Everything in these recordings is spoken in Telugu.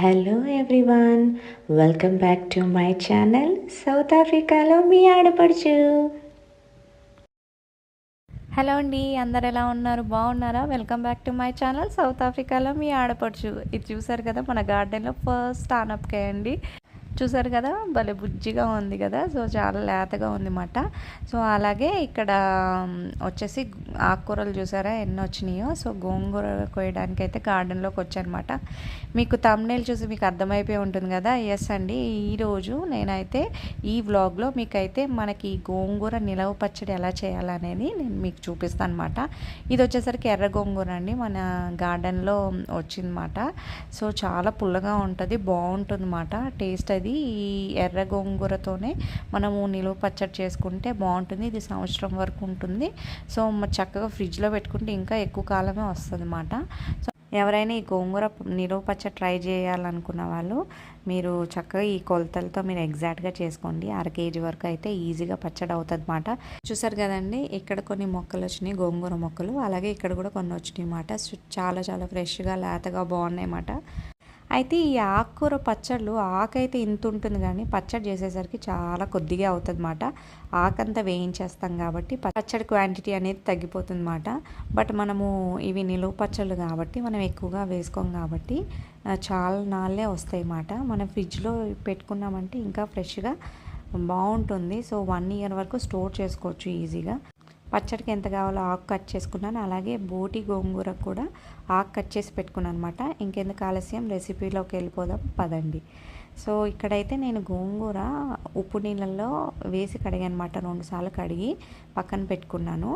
Hello everyone welcome back to my channel South ఆఫ్రికాలో మీ ఆడపడుచు హలో అండి అందరు ఎలా ఉన్నారు? బాగున్నారా? Welcome back to my channel South ఆఫ్రికాలో మీ ఆడపడుచు ఇది చూసారు కదా మన గార్డెన్లో ఫస్ట్ ఆనపకాయ అండి. చూసారు కదా? భలే బుజ్జిగా ఉంది కదా? సో చాలా లేతగా ఉందన్నమాట సో అలాగే ఇక్కడ వచ్చేసి ఆకుకూరలు చూసారా? ఎన్ని వచ్చినాయో. సో గోంగూర కోయడానికి అయితే గార్డెన్లోకి వచ్చానమాట. మీకు తమ్నేలు చూసి మీకు అర్థమైపోయి ఉంటుంది కదా? ఎస్ అండి. ఈరోజు నేనైతే ఈ వ్లాగ్లో మీకైతే మనకి గోంగూర నిలవ పచ్చడి ఎలా చేయాలనేది నేను మీకు చూపిస్తాను అనమాట ఇది వచ్చేసరికి ఎర్ర గోంగూర అండి. మన గార్డెన్లో వచ్చిందన్నమాట. సో చాలా పుల్లగా ఉంటుంది. బాగుంటుంది అన్నమాట టేస్ట్ అది ఈ ఎర్ర గోంగూరతోనే మనము నిలువ పచ్చడి చేసుకుంటే బాగుంటుంది. ఇది సంవత్సరం వరకు ఉంటుంది. సో చక్కగా ఫ్రిడ్జ్లో పెట్టుకుంటే ఇంకా ఎక్కువ కాలమే వస్తుంది అన్నమాట. సో ఎవరైనా ఈ గోంగూర నిలువ పచ్చడి ట్రై చేయాలనుకున్న వాళ్ళు మీరు చక్కగా ఈ కొలతలతో మీరు ఎగ్జాక్ట్గా చేసుకోండి. అర కేజీ వరకు అయితే ఈజీగా పచ్చడి అవుతుంది అన్నమాట. చూసారు కదండి ఇక్కడ కొన్ని మొక్కలు వచ్చినాయి గోంగూర మొక్కలు. అలాగే ఇక్కడ కూడా కొన్ని వచ్చినాయి అన్నమాట. చాలా చాలా ఫ్రెష్గా లేతగా బాగున్నాయి అన్నమాట. అయితే ఈ ఆకుకూర పచ్చళ్ళు ఆకైతే ఇంత ఉంటుంది కానీ పచ్చడి చేసేసరికి చాలా కొద్దిగా అవుతుందన్నమాట. ఆకంతా వేయించేస్తాం కాబట్టి పచ్చడి క్వాంటిటీ అనేది తగ్గిపోతుంది అన్నమాట బట్ మనము ఇవి నిలువ పచ్చళ్ళు కాబట్టి మనం ఎక్కువగా వేసుకోం కాబట్టి చాలా నాళ్ళే వస్తాయి అన్నమాట మనం ఫ్రిడ్జ్లో పెట్టుకున్నామంటే ఇంకా ఫ్రెష్గా బాగుంటుంది. సో వన్ ఇయర్ వరకు స్టోర్ చేసుకోవచ్చు ఈజీగా. పచ్చడికి ఎంత కావాలో ఆకు కట్ చేసుకున్నాను. అలాగే బోటి గోంగూర కూడా ఆకు కట్ చేసి పెట్టుకున్నాను అనమాట ఇంకెందుకు ఆలస్యం? రెసిపీలోకి వెళ్ళిపోదాం. పదండి. సో ఇక్కడైతే నేను గోంగూర ఉప్పు నీళ్ళల్లో వేసి కడిగా అనమాట రెండుసార్లు కడిగి పక్కన పెట్టుకున్నాను.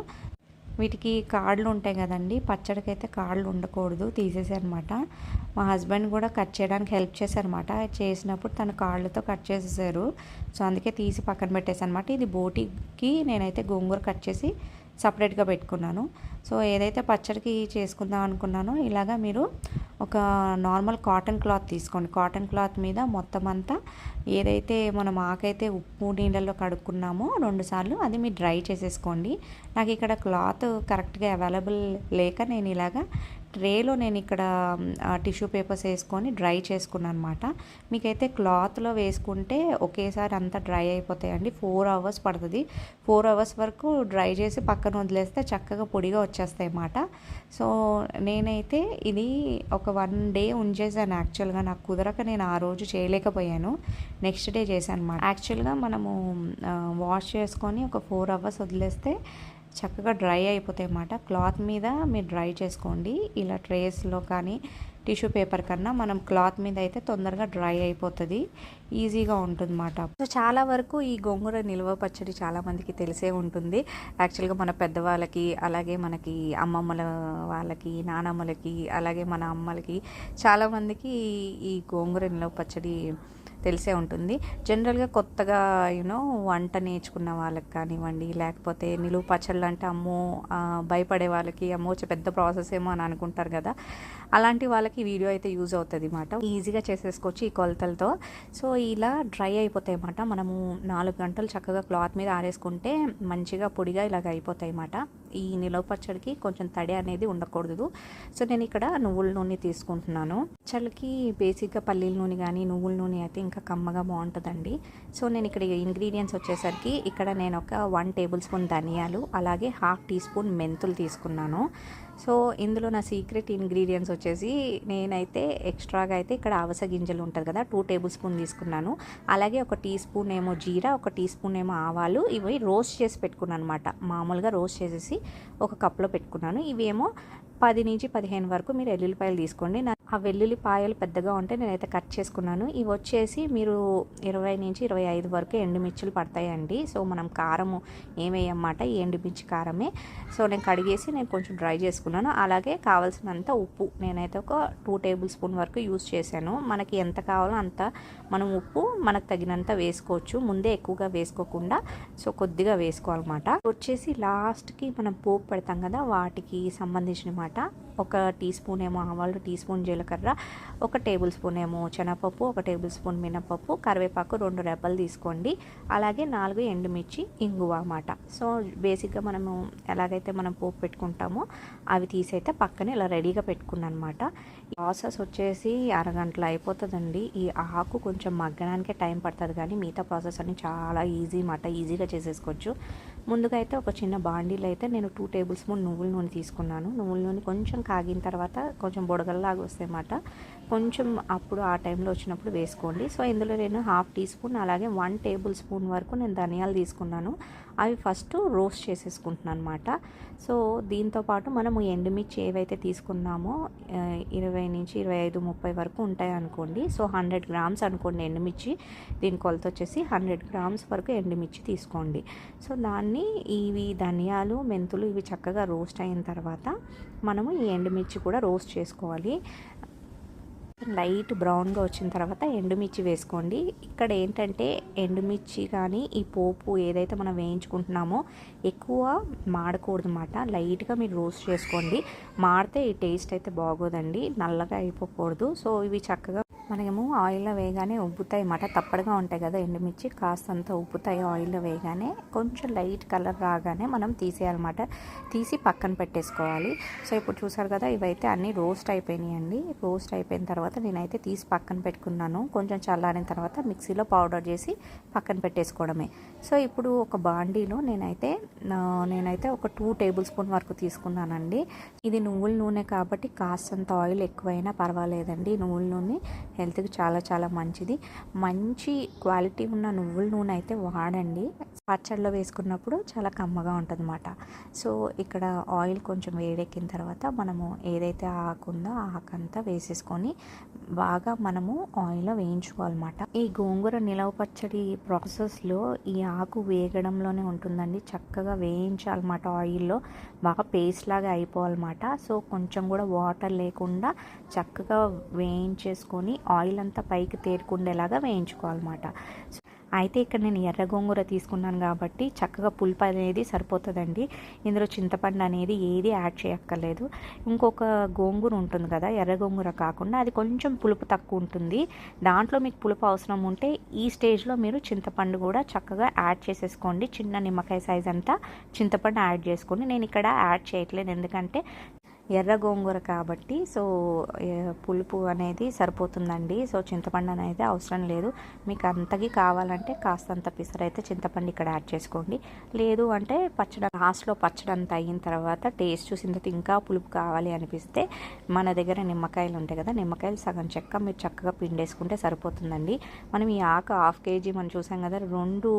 వీటికి కాళ్ళు ఉంటాయి కదండి పచ్చడికి అయితే కాళ్ళు ఉండకూడదు తీసేసారనమాట మా హస్బెండ్ కూడా కట్ చేయడానికి హెల్ప్ చేశారనమాట చేసినప్పుడు తన కాళ్ళతో కట్ చేసేసారు. సో అందుకే తీసి పక్కన పెట్టేసనమాట ఇది బోటికి నేనైతే గోంగూర కట్ చేసి సపరేట్గా పెట్టుకున్నాను. సో ఏదైతే పచ్చడికి చేసుకుందాం అనుకున్నానో ఇలాగా మీరు ఒక నార్మల్ కాటన్ క్లాత్ తీసుకోండి. కాటన్ క్లాత్ మీద మొత్తం అంతా ఏదైతే మనం ఆకైతే ఉప్పు నీళ్ళల్లో కడుక్కున్నామో రెండుసార్లు అది మీరు డ్రై చేసేసుకోండి. నాకు ఇక్కడ క్లాత్ కరెక్ట్గా అవైలబుల్ లేక నేను ఇలాగా ట్రేలో నేను ఇక్కడ టిష్యూ పేపర్స్ వేసుకొని డ్రై చేసుకున్నాను అనమాట మీకైతే క్లాత్లో వేసుకుంటే ఒకేసారి అంతా డ్రై అయిపోతాయండి. ఫోర్ అవర్స్ పడుతుంది. ఫోర్ అవర్స్ వరకు డ్రై చేసి పక్కన వదిలేస్తే చక్కగా పొడిగా వచ్చేస్తాయి అన్నమాట సో నేనైతే ఇది ఒక వన్ డే ఉంచేసాను. యాక్చువల్గా నాకు కుదరక నేను ఆ రోజు చేయలేకపోయాను. నెక్స్ట్ డే చేశాను అనమాట యాక్చువల్గా మనము వాష్ చేసుకొని ఒక ఫోర్ అవర్స్ వదిలేస్తే చక్కగా డ్రై అయిపోతాయి అన్నమాట. క్లాత్ మీద మీరు డ్రై చేసుకోండి. ఇలా ట్రేస్లో కానీ టిష్యూ పేపర్ కన్నా మనం క్లాత్ మీద అయితే తొందరగా డ్రై అయిపోతుంది. ఈజీగా ఉంటుంది అన్నమాట సో చాలా వరకు ఈ గోంగూర నిల్వ పచ్చడి చాలామందికి తెలిసే ఉంటుంది. యాక్చువల్గా మన పెద్దవాళ్ళకి అలాగే మనకి అమ్మమ్మల వాళ్ళకి నానమ్మలకి అలాగే మన అమ్మలకి చాలామందికి ఈ గోంగూర నిల్వ పచ్చడి తెలిసే ఉంటుంది. జనరల్గా కొత్తగా యూనో వంట నేర్చుకున్న వాళ్ళకి కానివ్వండి లేకపోతే నిలువు పచ్చళ్ళు అంటే అమ్మో భయపడే వాళ్ళకి అమ్మో పెద్ద ప్రాసెస్ ఏమో అని అనుకుంటారు కదా అలాంటి వాళ్ళకి వీడియో అయితే యూజ్ అవుతుంది అన్నమాట ఈజీగా చేసేసుకోవచ్చు ఈ కొలతలతో. సో ఇలా డ్రై అయిపోతాయి అన్నమాట మనము నాలుగు గంటలు చక్కగా క్లాత్ మీద ఆరేసుకుంటే మంచిగా పొడిగా ఇలాగ అయిపోతాయి అన్నమాట ఈ నిలవ పచ్చడికి కొంచెం తడి అనేది ఉండకూడదు. సో నేను ఇక్కడ నువ్వుల నూనె తీసుకుంటున్నాను. పచ్చళ్ళకి బేసిక్గా పల్లీల నూనె కానీ నువ్వుల నూనె అయితే ఇంకా కమ్మగా బాగుంటుందండి. సో నేను ఇక్కడ ఇంగ్రీడియంట్స్ వచ్చేసరికి ఇక్కడ నేను ఒక వన్ టేబుల్ స్పూన్ ధనియాలు అలాగే హాఫ్ టీ స్పూన్ మెంతులు తీసుకున్నాను. సో ఇందులో నా సీక్రెట్ ఇంగ్రీడియంట్స్ వచ్చేసి నేనైతే ఎక్స్ట్రాగా అయితే ఇక్కడ ఆవస గింజలు ఉంటుంది కదా టూ టేబుల్ స్పూన్ తీసుకున్నాను. అలాగే ఒక టీ స్పూన్ ఏమో జీరా ఒక టీ స్పూన్ ఏమో ఆవాలు ఇవి రోస్ట్ చేసి పెట్టుకున్నాను అనమాట మామూలుగా రోస్ట్ చేసేసి ఒక కప్లో పెట్టుకున్నాను. ఇవేమో పది నుంచి పదిహేను వరకు మీరు ఎల్లుల్లిపాయలు తీసుకోండి. నా ఆ వెల్లుల్లిపాయలు పెద్దగా ఉంటే నేనైతే కట్ చేసుకున్నాను. ఇవి వచ్చేసి మీరు ఇరవై నుంచి ఇరవై ఐదు వరకు ఎండుమిర్చులు పడతాయండి. సో మనం కారము ఏమేయమాట? ఈ ఎండుమిర్చి కారమే. సో నేను కడిగేసి నేను కొంచెం డ్రై చేసుకున్నాను. అలాగే కావాల్సినంత ఉప్పు నేనైతే ఒక టూ టేబుల్ స్పూన్ వరకు యూస్ చేశాను. మనకి ఎంత కావాలో అంత మనం ఉప్పు మనకు తగినంత వేసుకోవచ్చు. ముందే ఎక్కువగా వేసుకోకుండా సో కొద్దిగా వేసుకోవాలన్నమాట. వచ్చేసి లాస్ట్కి మనం పోపు పెడతాం కదా వాటికి సంబంధించిన మాట ఒక టీ స్పూన్ ఏమో ఆవాలు టీ స్పూన్ జీలకర్ర ఒక టేబుల్ స్పూన్ ఏమో శనగపప్పు ఒక టేబుల్ స్పూన్ మినపప్పు కరివేపాకు రెండు రెబ్బలు తీసుకోండి. అలాగే నాలుగు ఎండుమిర్చి ఇంగువ అన్నమాట. సో బేసిక్గా మనము ఎలాగైతే మనం పోపు పెట్టుకుంటామో అవి తీసైతే పక్కన ఇలా రెడీగా పెట్టుకున్నాను అనమాట ప్రాసెస్ వచ్చేసి అరగంటలో అయిపోతుందండి. ఈ ఆకు కొంచెం మగ్గడానికే టైం పడుతుంది కానీ మిగతా ప్రాసెస్ అన్ని చాలా ఈజీ మాట ఈజీగా చేసేసుకోవచ్చు. ముందుగా అయితే ఒక చిన్న బాండీలో అయితే నేను టూ టేబుల్ స్పూన్ నువ్వుల నూనె తీసుకున్నాను. నువ్వుల నూనె కొంచెం కాగిన తర్వాత కొంచెం బుడగల్లాగా వస్తాయి అన్నమాట కొంచెం అప్పుడు ఆ టైంలో వచ్చినప్పుడు వేసుకోండి. సో ఇందులో నేను హాఫ్ టీ స్పూన్ అలాగే వన్ టేబుల్ స్పూన్ వరకు నేను ధనియాలు తీసుకున్నాను. అవి ఫస్ట్ రోస్ట్ చేసేసుకుంటున్నాను అనమాట సో దీంతో పాటు మనము ఎండుమిర్చి ఏవైతే తీసుకున్నామో ఇరవై నుంచి ఇరవై ఐదు ముప్పై వరకు ఉంటాయి అనుకోండి సో హండ్రెడ్ గ్రామ్స్ అనుకోండి ఎండుమిర్చి. దీని కొలత వచ్చేసి హండ్రెడ్ గ్రామ్స్ వరకు ఎండుమిర్చి తీసుకోండి. సో దాన్ని ఇవి ధనియాలు మెంతులు ఇవి చక్కగా రోస్ట్ అయిన తర్వాత మనము ఈ ఎండుమిర్చి కూడా రోస్ట్ చేసుకోవాలి. లైట్ బ్రౌన్గా వచ్చిన తర్వాత ఎండుమిర్చి వేసుకోండి. ఇక్కడ ఏంటంటే ఎండుమిర్చి కానీ ఈ పోపు ఏదైతే మనం వేయించుకుంటున్నామో ఎక్కువ మాడకూడదు అన్నమాట లైట్గా మీరు రోస్ట్ చేసుకోండి. మాడితే ఈ టేస్ట్ అయితే బాగోదండి. నల్లగా అయిపోకూడదు. సో ఇవి చక్కగా మనమేమో ఆయిల్లో వేయగానే ఉబ్బుతాయి. అన్నమాట తప్పడుగా ఉంటాయి కదా ఎండుమిర్చి. కాస్తంత ఉబ్బుతాయి ఆయిల్లో వేయగానే కొంచెం లైట్ కలర్ రాగానే మనం తీసేయాలన్నమాట. తీసి పక్కన పెట్టేసుకోవాలి. సో ఇప్పుడు చూసారు కదా ఇవైతే అన్నీ రోస్ట్ అయిపోయినాయండి. రోస్ట్ అయిపోయిన తర్వాత నేనైతే తీసి పక్కన పెట్టుకున్నాను. కొంచెం చల్లారిన తర్వాత మిక్సీలో పౌడర్ చేసి పక్కన పెట్టేసుకోవడమే. సో ఇప్పుడు ఒక బాండీలో నేనైతే నేనైతే ఒక టూ టేబుల్ స్పూన్ వరకు తీసుకున్నానండి. ఇది నువ్వుల నూనె కాబట్టి కాస్తంత ఆయిల్ ఎక్కువైనా పర్వాలేదండి. నువ్వుల నూనె హెల్త్కి చాలా చాలా మంచిది. మంచి క్వాలిటీ ఉన్న నువ్వుల నూనె అయితే వాడండి. పచ్చడిలో వేసుకున్నప్పుడు చాలా కమ్మగా ఉంటుంది సో ఇక్కడ ఆయిల్ కొంచెం వేడెక్కిన తర్వాత మనము ఏదైతే ఆకు ఉందో ఆ ఆకంతా వేసేసుకొని బాగా మనము ఆయిల్లో వేయించుకోవాలన్నమాట. ఈ గోంగూర నిలవ పచ్చడి ప్రాసెస్లో ఈ ఆకు వేగడంలోనే ఉంటుందండి. చక్కగా వేయించాలన్నమాట ఆయిల్లో. బాగా పేస్ట్ లాగా అయిపోవాలన్నమాట. సో కొంచెం కూడా వాటర్ లేకుండా చక్కగా వేయించేసుకొని ఆయిల్ అంతా పైకి తేరుకుండేలాగా వేయించుకోవాలన్నమాట. అయితే ఇక్కడ నేను ఎర్ర గోంగూర తీసుకున్నాను కాబట్టి చక్కగా పులుపు అనేది సరిపోతుందండి. ఇందులో చింతపండు అనేది ఏది యాడ్ చేయక్కర్లేదు. ఇంకొక గోంగూర ఉంటుంది కదా ఎర్ర గోంగూర కాకుండా అది కొంచెం పులుపు తక్కువ ఉంటుంది. దాంట్లో మీకు పులుపు అవసరం ఉంటే ఈ స్టేజ్లో మీరు చింతపండు కూడా చక్కగా యాడ్ చేసేసుకోండి. చిన్న నిమ్మకాయ సైజ్ అంతా చింతపండు యాడ్ చేసుకోండి నేను ఇక్కడ యాడ్ చేయట్లేదు. ఎందుకంటే ఎర్ర గోంగూర కాబట్టి సో పులుపు అనేది సరిపోతుందండి. సో చింతపండు అనేది అవసరం లేదు. మీకు అంతకి కావాలంటే కాస్తంత పిసరైతే చింతపండు ఇక్కడ యాడ్ చేసుకోండి. లేదు అంటే పచ్చడి లాస్ట్లో పచ్చడి అంతా అయిన తర్వాత టేస్ట్ చూసిన తర్వాత ఇంకా పులుపు కావాలి అనిపిస్తే మన దగ్గర నిమ్మకాయలు ఉంటాయి కదా నిమ్మకాయలు సగం చెక్క మీరు చక్కగా పిండేసుకుంటే సరిపోతుందండి. మనం ఈ ఆకు హాఫ్ కేజీ మనం చూసాం కదా రెండు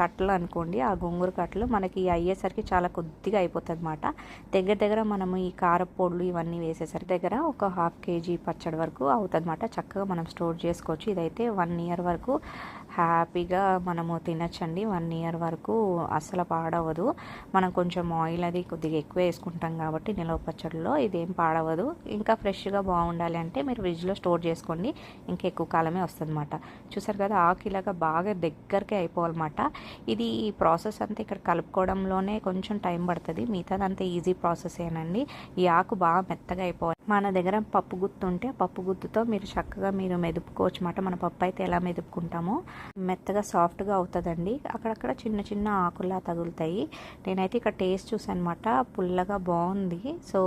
కట్టలు అనుకోండి ఆ గోంగూర కట్టలు మనకి అయ్యేసరికి చాలా కొద్దిగా అయిపోతుంది అనమాట దగ్గర దగ్గర మనము ఈ కారం కారపొడులు ఇవన్నీ వేసేసరి దగ్గర ఒక హాఫ్ కేజీ పచ్చడి వరకు అవుతుందన్నమాట. చక్కగా మనం స్టోర్ చేసుకోవచ్చు. ఇదైతే వన్ ఇయర్ వరకు హ్యాపీగా మనము తినచ్చండి. వన్ ఇయర్ వరకు అస్సలు పాడవదు మనం కొంచెం ఆయిల్ అది కొద్దిగా ఎక్కువ వేసుకుంటాం కాబట్టి నిలవ పచ్చడిలో ఇదేం పాడవదు ఇంకా ఫ్రెష్గా బాగుండాలి అంటే మీరు ఫ్రిడ్జ్లో స్టోర్ చేసుకోండి. ఇంకా ఎక్కువ కాలమే వస్తుందన్నమాట. చూసారు కదా ఆకు ఇలాగా బాగా దగ్గరికి అయిపోవాలన్నమాట. ఇది ఈ ప్రాసెస్ అంతా ఇక్కడ కలుపుకోవడంలోనే కొంచెం టైం పడుతుంది. మిగతాదంతా ఈజీ ప్రాసెస్ ఏనండి ఈ ఆకు బాగా మెత్తగా అయిపోవాలి. మన దగ్గర పప్పు గుత్తు ఉంటే ఆ పప్పు గుత్తుతో మీరు చక్కగా మీరు మెదుపుకోవచ్చు అనమాట మన పప్పు అయితే ఎలా మెదుపుకుంటామో మెత్తగా సాఫ్ట్గా అవుతుందండి. అక్కడక్కడ చిన్న చిన్న ఆకుల్లా తగులుతాయి. నేనైతే ఇక్కడ టేస్ట్ చూసాను అనమాట పుల్లగా బాగుంది. సో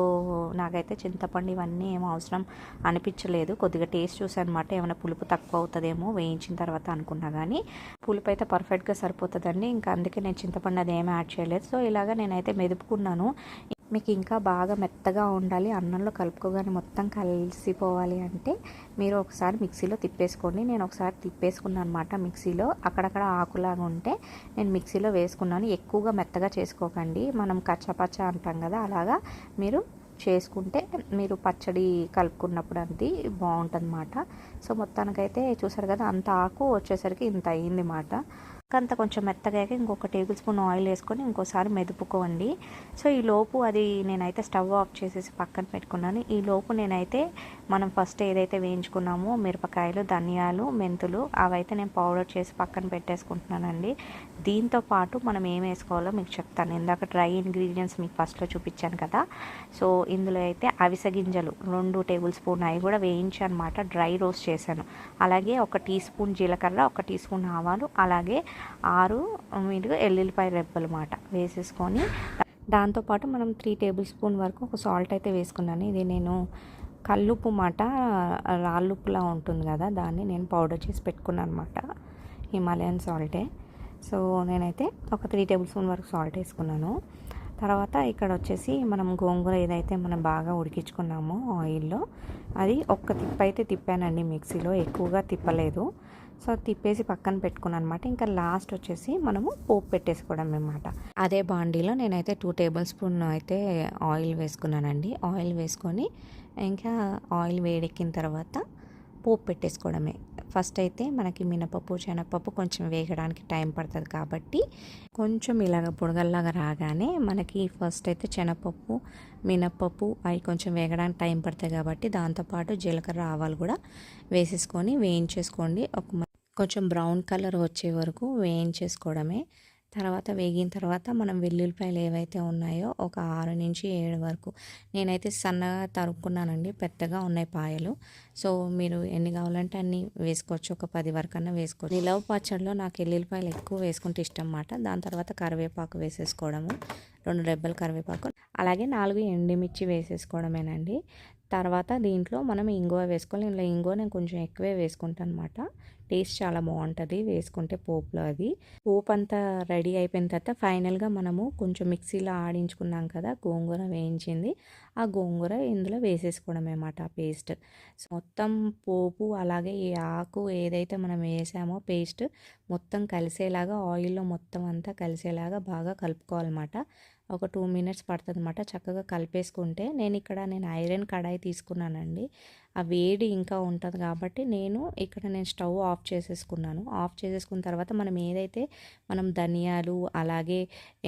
నాకైతే చింతపండు ఇవన్నీ ఏం అవసరం అనిపించలేదు. కొద్దిగా టేస్ట్ చూసాను అనమాట ఏమైనా పులుపు తక్కువ అవుతుందేమో వేయించిన తర్వాత అనుకున్నా కానీ పులుపు అయితే పర్ఫెక్ట్గా సరిపోతుందండి. ఇంకా అందుకే నేను చింతపండు అది ఏం యాడ్ చేయలేదు. సో ఇలాగా నేనైతే మెదుపుకున్నాను. మీకు ఇంకా బాగా మెత్తగా ఉండాలి అన్నంలో కలుపుకోగానే మొత్తం కలిసిపోవాలి అంటే మీరు ఒకసారి మిక్సీలో తిప్పేసుకోండి. నేను ఒకసారి తిప్పేసుకున్నాను అనమాట మిక్సీలో. అక్కడక్కడ ఆకులాగా ఉంటే నేను మిక్సీలో వేసుకున్నాను. ఎక్కువగా మెత్తగా చేసుకోకండి. మనం కచ్చపచ్చ అంటాం కదా అలాగా మీరు చేసుకుంటే మీరు పచ్చడి కలుపుకున్నప్పుడు అది బాగుంటుంది అన్నమాట సో మొత్తానికైతే చూసారు కదా అంత ఆకు వచ్చేసరికి ఇంత అయ్యింది మాట. అంతా కొంచెం మెత్తగాక ఇంకొక టేబుల్ స్పూన్ ఆయిల్ వేసుకొని ఇంకోసారి మెదుపుకోండి. సో ఈ లోపు అది నేనైతే స్టవ్ ఆఫ్ చేసేసి పక్కన పెట్టుకున్నాను. ఈ లోపు నేనైతే మనం ఫస్ట్ ఏదైతే వేయించుకున్నామో మిరపకాయలు ధనియాలు మెంతులు అవైతే నేను పౌడర్ చేసి పక్కన పెట్టేసుకుంటున్నానండి. దీంతో పాటు మనం ఏం వేసుకోవాలో మీకు చెప్తాను. ఇందాక డ్రై ఇంగ్రీడియంట్స్ మీకు ఫస్ట్లో చూపించాను కదా. సో ఇందులో అయితే అవిసె గింజలు రెండు టేబుల్ స్పూన్ అవి కూడా వేయించి అనమాట డ్రై రోస్ట్ చేశాను. అలాగే ఒక టీ స్పూన్ జీలకర్ర ఒక టీ స్పూన్ ఆవాలు అలాగే ఆరు మీరు ఎల్లుల్లిపాయ రెబ్బలు మాట వేసేసుకొని దాంతోపాటు మనం త్రీ టేబుల్ స్పూన్ వరకు ఒక సాల్ట్ అయితే వేసుకున్నాను. ఇది నేను కల్లుప్పు మాట రాళ్ళుప్పులా ఉంటుంది కదా దాన్ని నేను పౌడర్ చేసి పెట్టుకున్నాను అనమాట హిమాలయన్ సాల్టే సో నేనైతే ఒక త్రీ టేబుల్ స్పూన్ వరకు సాల్ట్ వేసుకున్నాను. తర్వాత ఇక్కడ వచ్చేసి మనం గోంగూర ఏదైతే మనం బాగా ఉడికించుకున్నామో ఆయిల్లో అది ఒక్క తిప్పైతే తిప్పానండి మిక్సీలో ఎక్కువగా తిప్పలేదు. సో తిప్పేసి పక్కన పెట్టుకున్నాను అనమాట ఇంకా లాస్ట్ వచ్చేసి మనము పోపు పెట్టేసుకోవడం అనమాట అదే బాండీలో నేనైతే టూ టేబుల్ స్పూన్ అయితే ఆయిల్ వేసుకున్నానండి. ఆయిల్ వేసుకొని ఇంకా ఆయిల్ వేడెక్కిన తర్వాత పోపు పెట్టేసుకోవడమే. ఫస్ట్ అయితే మనకి మినపప్పు శనగపప్పు కొంచెం వేగడానికి టైం పడుతుంది కాబట్టి కొంచెం ఇలాగ బుడగల్లాగా రాగానే మనకి ఫస్ట్ అయితే శనగపప్పు మినపప్పు అవి కొంచెం వేగడానికి టైం పడుతుంది కాబట్టి దాంతోపాటు జీలకర్ర ఆవాలు కూడా వేసేసుకొని వేయించేసుకోండి. ఒక కొంచెం బ్రౌన్ కలర్ వచ్చే వరకు వేయించేసుకోవడమే. తర్వాత వేగిన తర్వాత మనం వెల్లుల్లిపాయలు ఏవైతే ఉన్నాయో ఒక ఆరు నుంచి ఏడు వరకు. నేనైతే సన్నగా తరుక్కున్నానండి పెద్దగా ఉన్నాయి పాయలు. సో మీరు ఎన్ని కావాలంటే అన్ని వేసుకోవచ్చు ఒక పది వరకు అన్న వేసుకోవచ్చు. నిలవ పచ్చడిలో నాకు వెల్లుల్లిపాయలు ఎక్కువ వేసుకుంటే ఇష్టం అన్నమాట దాని తర్వాత కరివేపాకు వేసేసుకోవడము రెండు రెబ్బలు కరివేపాకు. అలాగే నాలుగు ఎండిమిర్చి వేసేసుకోవడమేనండి. తర్వాత దీంట్లో మనం ఇంగువ వేసుకోవాలి ఇందులో ఇంగువ నేను కొంచెం ఎక్కువే వేసుకుంటాను అనమాట టేస్ట్ చాలా బాగుంటుంది వేసుకుంటే పోపులో అది. పోపు అంతా రెడీ అయిపోయిన తర్వాత ఫైనల్గా మనము కొంచెం మిక్సీలో ఆడించుకున్నాం కదా గోంగూర వేయించింది. ఆ గోంగూర ఇందులో వేసేసుకోవడం అనమాట ఆ పేస్ట్. మొత్తం పోపు అలాగే ఈ ఆకు ఏదైతే మనం వేసామో పేస్ట్ మొత్తం కలిసేలాగా ఆయిల్లో మొత్తం అంతా కలిసేలాగా బాగా కలుపుకోవాలన్నమాట ఒక టూ మినిట్స్ పడుతుంది అనమాట చక్కగా కలిపేసుకుంటే. నేను ఇక్కడ నేను ఐరన్ కడాయి తీసుకున్నానండి. ఆ వేడి ఇంకా ఉంటుంది కాబట్టి నేను ఇక్కడ నేను స్టవ్ ఆఫ్ చేసేసుకున్నాను. ఆఫ్ చేసేసుకున్న తర్వాత మనం ఏదైతే మనం ధనియాలు అలాగే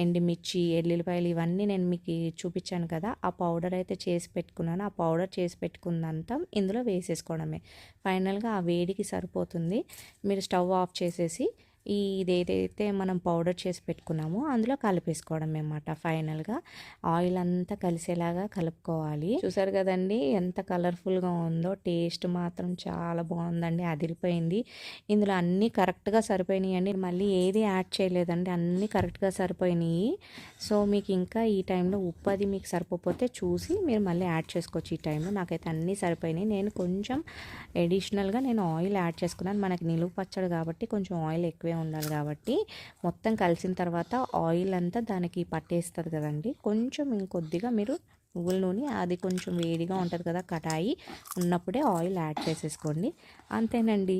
ఎండుమిర్చి ఎల్లుల్లిపాయలు ఇవన్నీ నేను మీకు చూపించాను కదా ఆ పౌడర్ అయితే చేసి పెట్టుకున్నాను. ఆ పౌడర్ చేసి పెట్టుకున్నంత ఇందులో వేసేసుకోవడమే. ఫైనల్గా ఆ వేడికి సరిపోతుంది. మీరు స్టవ్ ఆఫ్ చేసేసి ఈ ఇదేదైతే మనం పౌడర్ చేసి పెట్టుకున్నామో అందులో కలిపేసుకోవడం అనమాట ఫైనల్గా ఆయిల్ అంతా కలిసేలాగా కలుపుకోవాలి. చూసారు కదండి ఎంత కలర్ఫుల్గా ఉందో టేస్ట్ మాత్రం చాలా బాగుందండి అదిరిపోయింది. ఇందులో అన్నీ కరెక్ట్గా సరిపోయినాయి అండి మళ్ళీ ఏది యాడ్ చేయలేదండి అన్నీ కరెక్ట్గా సరిపోయినాయి. సో మీకు ఇంకా ఈ టైంలో ఉప్పు అది మీకు సరిపోతే చూసి మీరు మళ్ళీ యాడ్ చేసుకోవచ్చు ఈ టైంలో. నాకైతే అన్నీ సరిపోయినాయి. నేను కొంచెం ఎడిషనల్గా నేను ఆయిల్ యాడ్ చేసుకున్నాను. మనకి నిలువు పచ్చడి కాబట్టి కొంచెం ఆయిల్ ఎక్కువే ఉండాలి కాబట్టి మొత్తం కలిసిన తర్వాత ఆయిల్ అంతా దానికి పట్టేస్తుంది కదండి. కొంచెం ఇంకొద్దిగా మీరు నువ్వుల నూనె అది కొంచెం వేడిగా ఉంటుంది కదా కటాయి ఉన్నప్పుడే ఆయిల్ యాడ్ చేసేసుకోండి. అంతేనండి.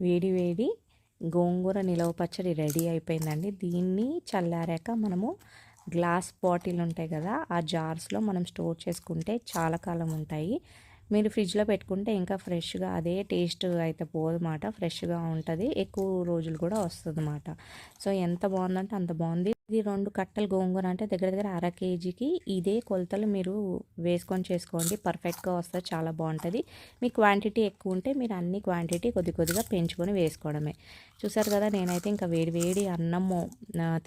వేడి వేడి గోంగూర నిలవ పచ్చడి రెడీ అయిపోయిందండి. దీన్ని చల్లారాక మనము గ్లాస్ బాటిల్ ఉంటాయి కదా ఆ జార్స్లో మనం స్టోర్ చేసుకుంటే చాలా కాలం ఉంటాయి. మీరు ఫ్రిడ్జ్లో పెట్టుకుంటే ఇంకా ఫ్రెష్గా అదే టేస్ట్ అయితే పోదన్నమాట. ఫ్రెష్గా ఉంటుంది. ఎక్కువ రోజులు కూడా వస్తుంది అన్నమాట సో ఎంత బాగుందంటే అంత బాగుంది. ఇది రెండు కట్టలు గోంగూర అంటే దగ్గర దగ్గర అర కేజీకి ఇదే కొలతలు మీరు వేసుకొని చేసుకోండి. పర్ఫెక్ట్గా వస్తుంది చాలా బాగుంటుంది. మీ క్వాంటిటీ ఎక్కువ ఉంటే మీరు అన్ని క్వాంటిటీ కొద్ది కొద్దిగా పెంచుకొని వేసుకోవడమే. చూసారు కదా నేనైతే ఇంకా వేడి వేడి అన్నము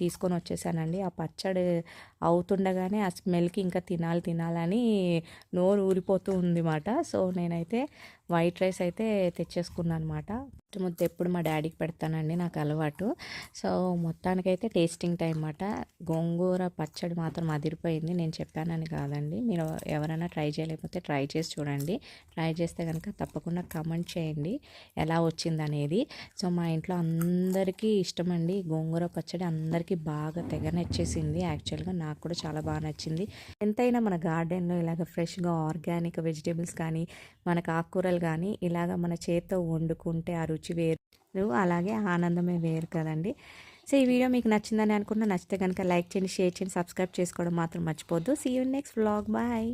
తీసుకొని వచ్చేసానండి. ఆ పచ్చడి అవుతుండగానే ఆ స్మెల్కి ఇంకా తినాలి తినాలని నోరు ఊరిపోతూ ఉంది మాట సో నేనైతే వైట్ రైస్ అయితే తెచ్చేసుకున్నాను అనమాట ముద్ద ఎప్పుడు మా డాడీకి పెడతానండి నాకు అలవాటు. సో మొత్తానికైతే టేస్టింగ్ టైం అన్నమాట. గోంగూర పచ్చడి మాత్రం అదిరిపోయింది నేను చెప్పానని కాదండి. మీరు ఎవరైనా ట్రై చేయలేకపోతే ట్రై చేసి చూడండి. ట్రై చేస్తే కనుక తప్పకుండా కమెంట్ చేయండి ఎలా వచ్చింది అనేది. సో మా ఇంట్లో అందరికీ ఇష్టమండి గోంగూర పచ్చడి. అందరికీ బాగా తెగ నచ్చేసింది. యాక్చువల్గా నాకు కూడా చాలా బాగా నచ్చింది. ఎంతైనా మన గార్డెన్లో ఇలాగ ఫ్రెష్గా ఆర్గానిక్ వెజిటేబుల్స్ కానీ మనకు ఆకుకూరలు కానీ ఇలాగ మన చేత్తో వండుకుంటే ఆ రుచి వేరు అలాగే ఆనందమే వేరు కదండి. సో ఈ వీడియో మీకు నచ్చిందని అనుకున్నా నచ్చితే కనుక లైక్ చేయండి షేర్ చేయండి సబ్స్క్రైబ్ చేసుకోవడం మాత్రం మర్చిపోద్దు see you next vlog bye